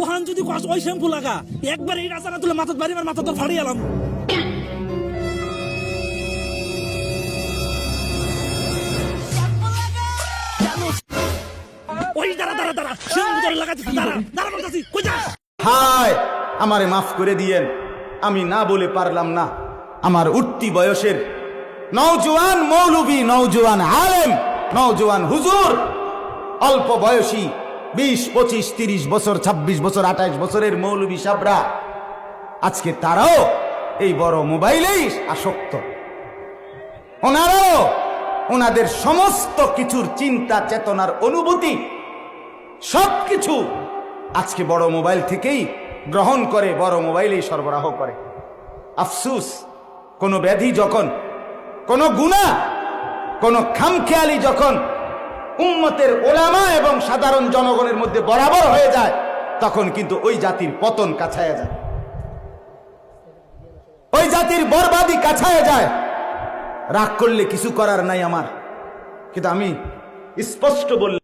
Wuhan যদি কস, ওই shampoo লাগা। একবার এই তুলে বাড়ি মাথা তো ফাড়ি এলাম। ওই, দাঁড়া দাঁড়া দাঁড়া। শ্যাম্পু তোর লাগাচ্ছি দাঁড়া দাঁড়া বলতেছি হায়! আমারে মাফ করে দিয়েন। আমি না বলে পারলাম না। আমার উঠতি বয়সের নওজোয়ান মৌলবী নওজোয়ান আলেম, নওজোয়ান হুজুর। অল্প বয়সী বিশ, পঁচিশ, তিরিশ বছর ২৬ বছর, আঠাইশ বছরের মৌলবী সাবরা। আজকে তারাও এই বড় মোবাইলেই আসক্ত। ওনারাও ওনাদের সমস্ত কিছুর চিন্তা, চেতনার অনুভূতি, সবকিছু আজকে বড় মোবাইল থেকেই গ্রহণ করে, বড় মোবাইলেই সরবরাহ করে। আফসুস, কোনো ব্যাধি যখন, কোনো গুণা, কোনো খামখেয়ালি যখন উম্মতের ওলামা এবং সাধারণ জনগণের মধ্যে বরাবর হয়ে যায়, তখন কিন্তু ওই জাতির পতন কাছায় যায়। ওই জাতির বরবাদি কাছায় যায়। রাগ করলে কিছু করার নাই আমার। কিন্তু আমি স্পষ্ট বললাম